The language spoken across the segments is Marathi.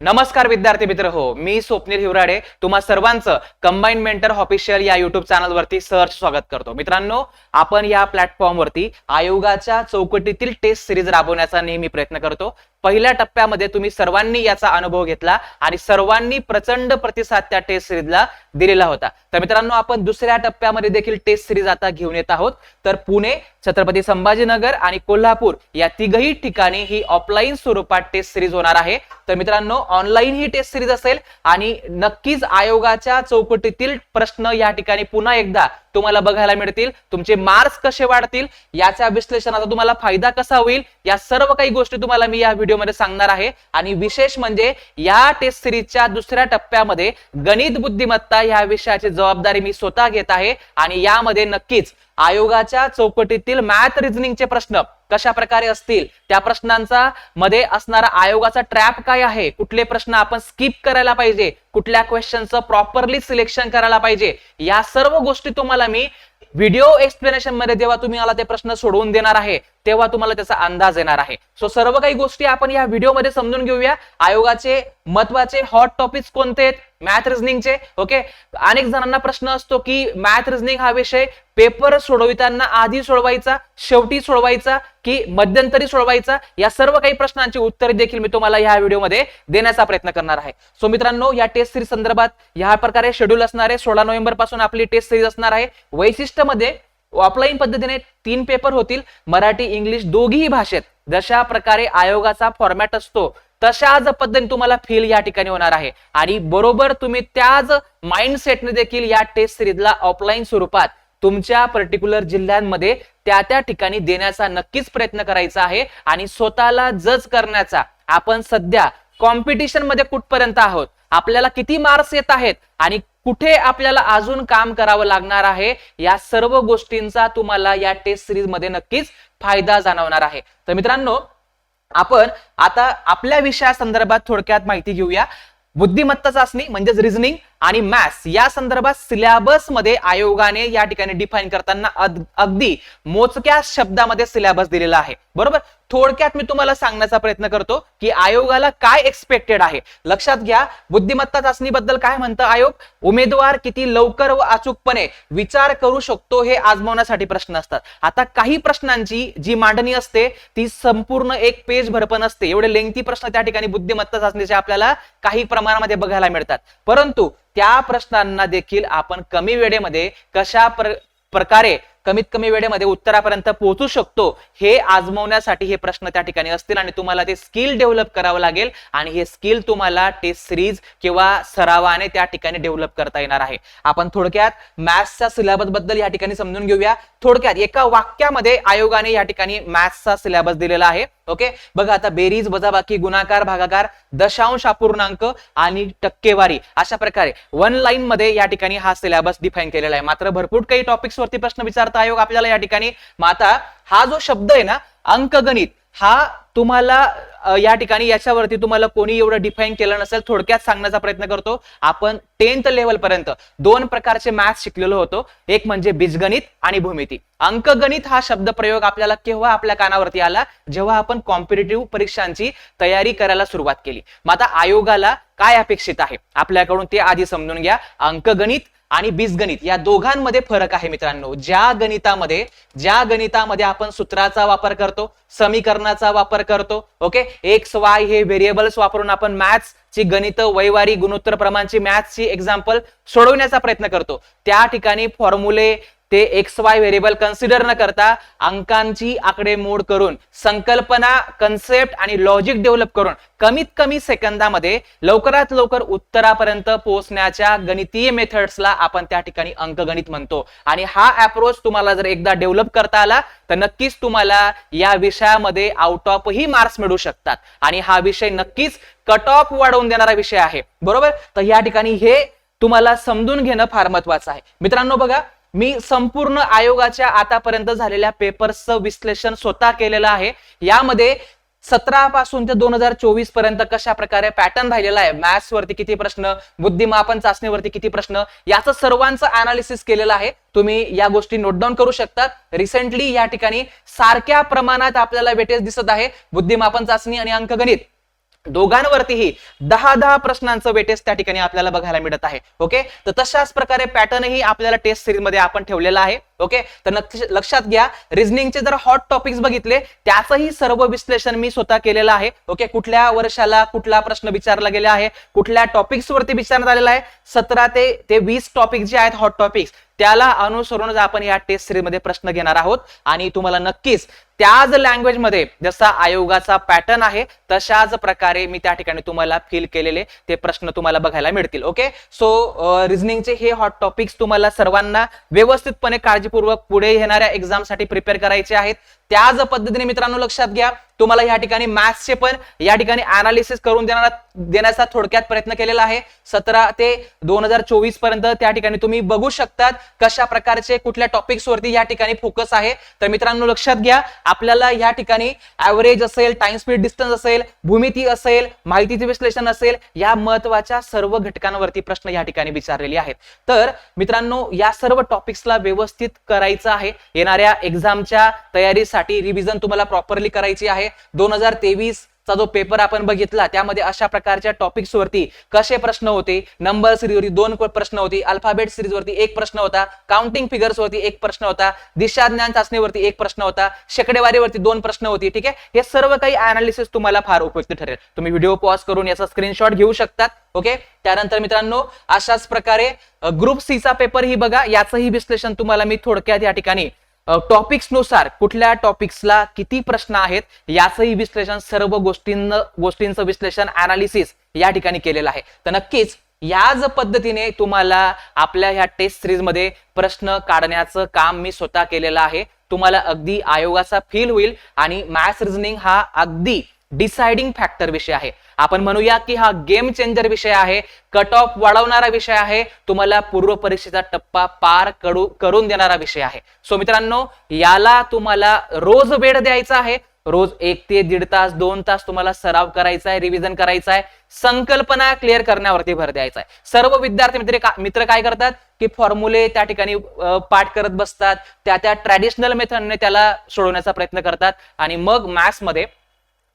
नमस्कार विद्यार्थी मित्र हो मी स्वप्नील हिवराडे तुम्हा सर्वांचं कंबाईन मेंटर ऑफिशियल या युट्यूब चॅनलवरती सहर्ष स्वागत करतो. मित्रांनो आपण या प्लॅटफॉर्मवरती आयोगाच्या चौकटीतील टेस्ट सिरीज राबवण्याचा नेहमी प्रयत्न करतो. पहिल्या टप्प्यामध्ये तुम्ही सर्वांनी याचा अनुभव घेतला आणि सर्वांनी प्रचंड प्रतिसाद त्या टेस्ट सिरीजला दिलेला होता. तर मित्रांनो आपण दुसऱ्या टप्प्यामध्ये देखील टेस्ट सिरीज आता घेऊन येत आहोत. तर पुणे छत्रपती संभाजीनगर आणि कोल्हापूर या तिघही ठिकाणी ही ऑफलाईन स्वरूपात टेस्ट सिरीज होणार आहे. तर मित्रांनो ऑनलाईन ही टेस्ट सिरीज असेल आणि नक्कीच आयोगाच्या चौकटीतील प्रश्न या ठिकाणी पुन्हा एकदा तुम्हाला बघायला मिळतील. तुमचे मार्क्स कसे वाढतील याच्या विश्लेषणाचा तुम्हाला फायदा कसा होईल या सर्व काही गोष्टी तुम्हाला मी या व्हिडिओमध्ये सांगणार आहे. आणि विशेष म्हणजे या टेस्ट सिरीजच्या दुसऱ्या टप्प्यामध्ये गणित बुद्धिमत्ता या विषयाची जबाबदारी मी स्वतः घेत आहे. आणि यामध्ये नक्कीच आयोगाच्या चौकटीतील मॅथ रिझनिंगचे प्रश्न कशा प्रकारे असतील त्या प्रश्नांचा मध्ये असणारा आयोगाचा ट्रॅप काय आहे कुठले प्रश्न आपण स्किप करायला पाहिजे कुठल्या क्वेश्चनचं प्रॉपरली सिलेक्शन करायला पाहिजे या सर्व गोष्टी तुम्हाला मी व्हिडिओ एक्सप्लेनेशनमध्ये जेव्हा तुम्ही मला ते प्रश्न सोडवून देणार आहे तेव्हा तुम्हाला त्याचा अंदाज येणार आहे. सो सर्व काही गोष्टी आपण या व्हिडिओमध्ये समजून घेऊया. आयोगाचे महत्त्वाचे हॉट टॉपिक्स कोणते आहेत? मॅथ रिझनिंगचे ओके अनेक जणांना प्रश्न असतो की मॅथ रिझनिंग हा विषय पेपर सोडविताना आधी सोडवायचा शेवटी सोडवायचा की मध्यंतरी सोडवायचा? या सर्व काही प्रश्नांची उत्तरे देखील मी तुम्हाला या व्हिडिओमध्ये देण्याचा प्रयत्न करणार आहे. सो मित्रांनो या टेस्ट सिरीज संदर्भात या प्रकारे शेड्यूल असणार आहे सोळा नोव्हेंबरपासून आपली टेस्ट सिरीज असणार आहे. वैशिष्ट्यमध्ये ऑफलाईन पद्धतीने तीन पेपर होतील. मराठी इंग्लिश दोघीही भाषेत जशा प्रकारे आयोगाचा फॉर्मॅट असतो तशाच पद्धतीने तुम्हाला फील या ठिकाणी होणार आहे. आणि बरोबर तुम्ही त्याच माइंडसेटने देखील या टेस्ट सिरीजला ऑफलाईन स्वरूपात तुमच्या पर्टिक्युलर जिल्ह्यांमध्ये त्या त्या ठिकाणी देण्याचा नक्कीच प्रयत्न करायचा आहे. आणि स्वतःला जज करण्याचा आपण सध्या कॉम्पिटिशनमध्ये कुठपर्यंत आहोत? आपल्याला किती मार्क्स येत आहेत? आणि कुठे आपल्याला अजून काम करावं लागणार आहे? या सर्व गोष्टींचा तुम्हाला या टेस्ट सिरीजमध्ये नक्कीच फायदा जाणवणार आहे. तर मित्रांनो आपण आता आपल्या विषया संदर्भात थोडक्यात माहिती घेऊया. बुद्धिमत्ता चाचणी म्हणजेच रिझनिंग आणि मॅथ्स या संदर्भात सिलेबसमध्ये आयोगाने या ठिकाणी डिफाईन करताना अगदी मोजक्या शब्दामध्ये सिलेबस दिलेला आहे. बरोबर? थोडक्यात मी तुम्हाला सांगण्याचा प्रयत्न करतो की आयोगाला काय एक्सपेक्टेड आहे? लक्षात घ्या बुद्धिमत्ता चाचणीबद्दल काय म्हणतं आयोग? उमेदवार किती लवकर व अचूकपणे विचार करू शकतो हे आजमावण्यासाठी प्रश्न असतात. आता काही प्रश्नांची जी मांडणी असते ती संपूर्ण एक पेज भरपण असते. एवढे लेंगती प्रश्न त्या ठिकाणी बुद्धिमत्ता चाचणीचे आपल्याला काही प्रमाणामध्ये बघायला मिळतात. परंतु त्या प्रश्नांना देखील आपण कमी वेळेमध्ये कशा प्र- प्रकारे कमीत कमी वेळेमध्ये उत्तरापर्यंत पोहोचू शकतो हे आजमवण्यासाठी हे प्रश्न त्या ठिकाणी असतील आणि तुम्हाला ते स्किल डेव्हलप करावं लागेल आणि हे स्किल तुम्हाला टेस्ट सिरीज किंवा सरावाने त्या ठिकाणी डेव्हलप करता येणार आहे. आपण थोडक्यात मॅथ्सच्या सिलेबसबद्दल या ठिकाणी समजून घेऊया. थोडक्यात एका वाक्यामध्ये आयोगाने या ठिकाणी मॅथ्सचा सिलेबस दिलेला आहे. ओके? बघा आता बेरीज वजाबाकी गुणाकार भागाकार दशांश अपूर्णांक आणि टक्केवारी अशा प्रकारे. वन लाईन मध्ये या ठिकाणी हा सिलेबस डिफाईन केलेला आहे. मात्र भरपूर काही टॉपिक्स वरती प्रश्न विचारतात. आयोग आपल्याला या ठिकाणी मग आता हा जो शब्द आहे ना अंकगणित हा तुम्हाला या ठिकाणी याच्यावरती तुम्हाला कोणी एवढं डिफाईन केलं नसेल थोडक्यात सांगण्याचा प्रयत्न करतो. आपण टेन्थ लेवल पर्यंत दोन प्रकारचे मॅथ्स शिकलेलो होतो. एक म्हणजे बीजगणित आणि भूमिती. अंकगणित हा शब्द प्रयोग आपल्याला केव्हा आपल्या कानावरती आला? जेव्हा आपण कॉम्पिटेटिव्ह परीक्षांची तयारी करायला सुरुवात केली. मग आता आयोगाला काय अपेक्षित आहे? आपल्याकडून ते आधी समजून घ्या. अंकगणित आणि बीजगणित या दोघांमध्ये फरक आहे मित्रांनो. ज्या गणितामध्ये ज्या गणितामध्ये आपण सूत्राचा वापर करतो समीकरणाचा वापर करतो ओके एक्स वाय हे व्हेरिएबल्स वापरून आपण मॅथ्स ची गणित वैवारी गुणोत्तर प्रमाणची मॅथ्सची एक्झाम्पल सोडवण्याचा प्रयत्न करतो. त्या ठिकाणी फॉर्म्युले ते एक्स वाय व्हेरिएबल कन्सिडर न करता अंकांची आकडेमोड करून संकल्पना कन्सेप्ट आणि लॉजिक डेव्हलप करून कमीत कमी सेकंदामध्ये लवकरात लवकर उत्तरापर्यंत पोहोचण्याच्या गणितीय मेथड्सला आपण त्या ठिकाणी अंकगणित म्हणतो. आणि हा अप्रोच तुम्हाला जर एकदा डेव्हलप करता आला तर नक्कीच तुम्हाला या विषयामध्ये आउट ऑफ मार्क्स मिळू शकतात. आणि हा विषय नक्कीच कट ऑफ वाढवून देणारा विषय आहे. बरोबर? तर या ठिकाणी हे तुम्हाला समजून घेणं फार महत्वाचं आहे. मित्रांनो बघा मी संपूर्ण आयोगाच्या आतापर्यंत झालेल्या पेपर्सचं विश्लेषण स्वतः केलेलं आहे. यामध्ये सतरा पासून ते दोन हजार चोवीसपर्यंत कशा प्रकारे पॅटर्न राहिलेला आहे? मॅथ्स वरती किती प्रश्न? बुद्धिमापन चाचणीवरती किती प्रश्न? याचं सर्वांचं अनालिसिस केलेलं आहे. तुम्ही या गोष्टी नोट डाऊन करू शकता रिसेंटली या ठिकाणी सारख्या प्रमाणात आपल्याला वेटेज दिसत आहे. बुद्धिमापन चाचणी आणि अंकगणित. दोघांवरतीही दहा दहा प्रश्नांचं वेटेज त्या ठिकाणी आपल्याला बघायला मिळत आहे ओके तर तशाच प्रकारे पॅटर्नही आपल्याला टेस्ट सिरीजमध्ये आपण ठेवलेला आहे ओके तर नक्की लक्षात घ्या रिझनिंगचे जर हॉट टॉपिक्स बघितले त्याचंही सर्व विश्लेषण मी स्वतः केलेलं आहे ओके कुठल्या वर्षाला कुठला प्रश्न विचारला गेला आहे कुठल्या टॉपिक्स वरती विचारण्यात आलेला आहे सतरा ते ते वीस टॉपिक जे आहेत हॉट टॉपिक्स त्याला अनुसरूनच आपण या टेस्ट सिरीजमध्ये प्रश्न घेणार आहोत. आणि तुम्हाला नक्कीच त्याच लँग्वेजमध्ये जसा आयोगाचा पॅटर्न आहे तशाच प्रकारे मी त्या ठिकाणी तुम्हाला फिल केलेले ते प्रश्न तुम्हाला बघायला मिळतील ओके सो रिझनिंगचे हे हॉट टॉपिक्स तुम्हाला सर्वांना व्यवस्थितपणे काळजीपूर्वक पुढे येणाऱ्या एक्झामसाठी प्रिपेअर करायचे आहेत. त्याच पद्धतीने मित्रांनो लक्षात घ्या तुम्हाला या ठिकाणी मॅथ्सचे पण या ठिकाणी अनालिसिस करून देणारा देण्याचा थोडक्यात प्रयत्न केलेला आहे. सतरा ते दोन हजार चोवीसपर्यंत त्या ठिकाणी तुम्ही बघू शकतात कशा प्रकारचे कुठल्या टॉपिक्स वरती या ठिकाणी फोकस आहे. तर मित्रांनो लक्षात घ्या आपल्याला या ठिकाणी ऍव्हरेज असेल टाइम स्पीड डिस्टन्स असेल भूमिती असेल माहितीचे विश्लेषण असेल या महत्त्वाच्या सर्व घटकांवरती प्रश्न या ठिकाणी विचारलेले आहेत. तर मित्रांनो या सर्व टॉपिक्सला व्यवस्थित करायचं आहे. येणाऱ्या एक्झामच्या तयारीसाठी रिव्हिजन तुम्हाला प्रॉपरली करायची आहे. दोन हजार तेवीस चा जो पेपर आपण बघितला त्यामध्ये अशा प्रकारच्या टॉपिक्स वरती कसे प्रश्न होते? नंबर सिरीजवरती दोन प्रश्न होते अल्फाबेट सिरीज वरती एक प्रश्न होता काउंटिंग फिगर्स वरती एक प्रश्न होता दिशा ज्ञान चाचणीवरती एक प्रश्न होता शेकडेवारीवरती दोन प्रश्न होती ठीक आहे? हे सर्व काही अनालिसिस तुम्हाला फार उपयुक्त ठरेल. तुम्ही व्हिडिओ पॉज करून याचा स्क्रीनशॉट घेऊ शकतात ओके त्यानंतर मित्रांनो अशाच प्रकारे ग्रुप सी चा पेपर ही बघा याचंही विश्लेषण तुम्हाला मी थोडक्यात या ठिकाणी टॉपिक्सनुसार कुठल्या टॉपिक्सला किती प्रश्न आहेत याचंही विश्लेषण सर्व गोष्टींना गोष्टींचं विश्लेषण अनालिसिस या ठिकाणी केलेलं आहे. तर नक्कीच याच पद्धतीने तुम्हाला आपल्या ह्या टेस्ट सिरीजमध्ये प्रश्न काढण्याचं काम मी स्वतः केलेलं आहे. तुम्हाला अगदी आयोगाचा फील होईल आणि मॅथ्स रिझनिंग हा अगदी डिसाइडिंग फॅक्टर विषय आहे. आपण म्हणूया की हा गेम चेंजर विषय आहे कट ऑफ वाढवणारा विषय आहे तुम्हाला पूर्व परीक्षेचा टप्पा पार करू करून देणारा विषय आहे. सो मित्रांनो याला तुम्हाला रोज वेळ द्यायचा आहे. रोज एक ते दीड तास दोन तास तुम्हाला सराव करायचा आहे रिव्हिजन करायचा आहे संकल्पना क्लिअर करण्यावरती भर द्यायचा आहे. सर्व विद्यार्थी मित्र मित्र काय करतात? की फॉर्म्युले त्या ठिकाणी पाठ करत बसतात. त्या त्या ट्रॅडिशनल मेथडने त्याला सोडवण्याचा प्रयत्न करतात. आणि मग मॅथ्समध्ये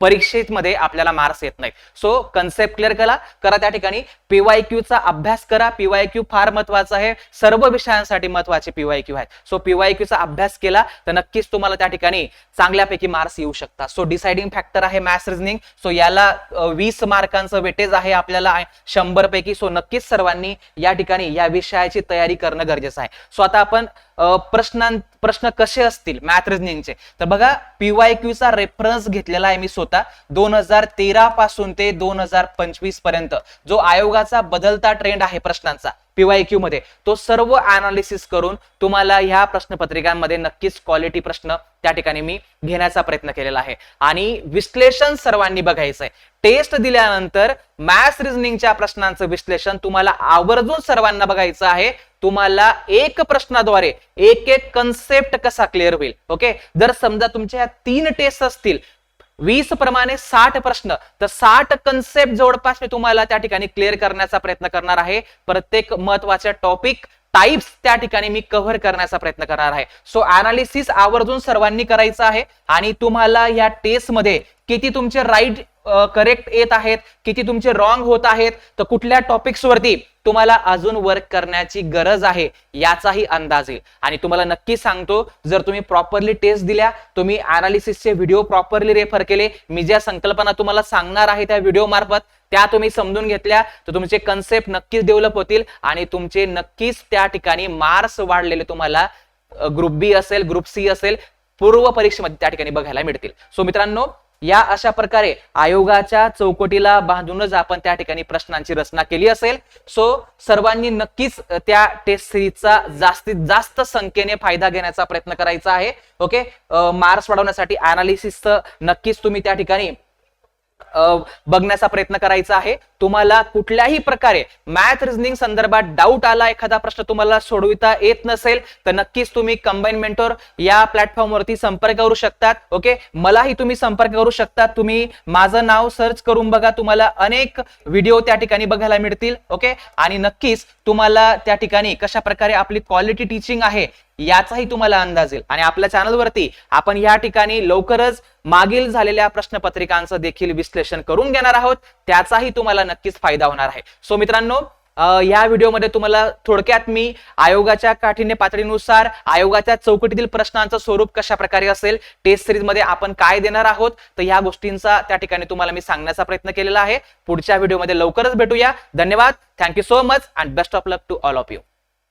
परीक्षेत मध्ये आपल्याला मार्क्स येत नाहीत. सो कन्सेप्ट क्लिअर करा. करा त्या ठिकाणी पीवाय चा अभ्यास करा. पीवाय क्यू फार महत्त्वाचा आहे. सर्व विषयांसाठी महत्त्वाचे पीवाय क्यू आहेत. सो पीवाय चा अभ्यास केला तर नक्कीच तुम्हाला त्या ठिकाणी चांगल्यापैकी मार्क्स येऊ शकतात. सो डिसाइडिंग फॅक्टर आहे मॅथ्स रिझनिंग सो याला वीस मार्कांचं वेटेज आहे आपल्याला. शंभर पैकी सो नक्कीच सर्वांनी या ठिकाणी या विषयाची तयारी करणं गरजेचं आहे. सो आता आपण प्रश्नां प्रश्न कसे असतील मॅथ रिझनिंगचे तर बघा पीवाय क्यूचा रेफरन्स घेतलेला आहे मी स्वतः. दोन हजार तेरा पासून ते दोन हजार पंचवीसपर्यंत. जो आयोगाचा बदलता ट्रेंड आहे प्रश्नांचा पीवाय क्यू मध्ये. तो सर्व अनालिसिस करून तुम्हाला ह्या प्रश्नपत्रिकांमध्ये नक्कीच क्वालिटी प्रश्न त्या ठिकाणी मी घेण्याचा प्रयत्न केलेला आहे. आणि विश्लेषण सर्वांनी बघायचं आहे टेस्ट दिल्यानंतर मॅथ्स रिझनिंगच्या प्रश्नांचं विश्लेषण तुम्हाला आवर्जून सर्वांना बघायचं आहे. तुम्हाला एक प्रश्नाद्वारे एक एक कन्सेप्ट कसा क्लिअर होईल? ओके जर समजा तुमच्या तीन टेस्ट असतील वीस प्रमाणे साठ प्रश्न तर साठ कन्सेप्ट जवळपास मी तुम्हाला त्या ठिकाणी क्लिअर करण्याचा प्रयत्न करणार आहे. प्रत्येक महत्त्वाच्या टॉपिक टाइप्स त्या ठिकाणी मी कव्हर करण्याचा प्रयत्न करणार आहे. सो अनालिसिस आवर्जून सर्वांनी करायचं आहे आणि तुम्हाला या टेस्टमध्ये किती तुमचे राईट करेक्ट येत आहेत किती तुमचे रॉंग होत आहेत तर कुठल्या टॉपिक्स वरती तुम्हाला अजून वर्क करण्याची गरज आहे याचाही अंदाज येईल आणि तुम्हाला नक्की सांगतो जर तुम्ही प्रॉपरली टेस्ट दिल्या तुम्ही अनालिसिसचे व्हिडिओ प्रॉपरली रेफर केले मी ज्या संकल्पना तुम्हाला सांगणार आहे त्या व्हिडिओ मार्फत त्या तुम्ही समजून घेतल्या तर तुमचे कन्सेप्ट नक्कीच डेव्हलप होतील आणि तुमचे नक्कीच त्या ठिकाणी मार्क्स वाढलेले तुम्हाला ग्रुप बी असेल ग्रुप सी असेल पूर्व परीक्षेमध्ये त्या ठिकाणी बघायला मिळतील. सो मित्रांनो या अशा प्रकारे आयोगाच्या चौकटीला बांधूनच आपण त्या ठिकाणी प्रश्नांची रचना केली असेल. सो सर्वांनी नक्कीच त्या टेस्ट सिरीजचा जास्तीत जास्त संख्येने फायदा घेण्याचा प्रयत्न करायचा आहे. ओके मार्क्स वाढवण्यासाठी अनालिसिसचं नक्कीच तुम्ही त्या ठिकाणी बघण्याचा प्रयत्न करायचा आहे. तुम्हाला कुठल्याही प्रकारे मॅथ रिझनिंग संदर्भात डाऊट आला एखादा प्रश्न तुम्हाला सोडविता येत नसेल तर नक्कीच तुम्ही कंबाईन मेंटोर या प्लॅटफॉर्मवरती संपर्क करू शकतात ओके मलाही तुम्ही संपर्क करू शकता तुम्ही माझं नाव सर्च करून बघा तुम्हाला अनेक व्हिडिओ त्या ठिकाणी बघायला मिळतील ओके आणि नक्कीच तुम्हाला त्या ठिकाणी कशा प्रकारे आपली क्वालिटी टीचिंग आहे याचाही तुम्हाला अंदाज येईल. आणि आपल्या चॅनलवरती आपण या ठिकाणी लवकरच मागील झालेल्या प्रश्नपत्रिकांचं देखील विश्लेषण करून घेणार आहोत. त्याचाही तुम्हाला नक्कीच फायदा होणार आहे. सो मित्रांनो अ, या व्हिडिओमध्ये तुम्हाला थोडक्यात मी आयोगाच्या काठिण्य पातळीनुसार आयोगाच्या चौकटीतील प्रश्नांचं स्वरूप कशा प्रकारे असेल टेस्ट सिरीजमध्ये आपण काय देणार आहोत तर या गोष्टींचा त्या ठिकाणी तुम्हाला मी सांगण्याचा प्रयत्न केलेला आहे. पुढच्या व्हिडिओमध्ये लवकरच भेटूया. धन्यवाद. Thank you so much and best of luck to all of you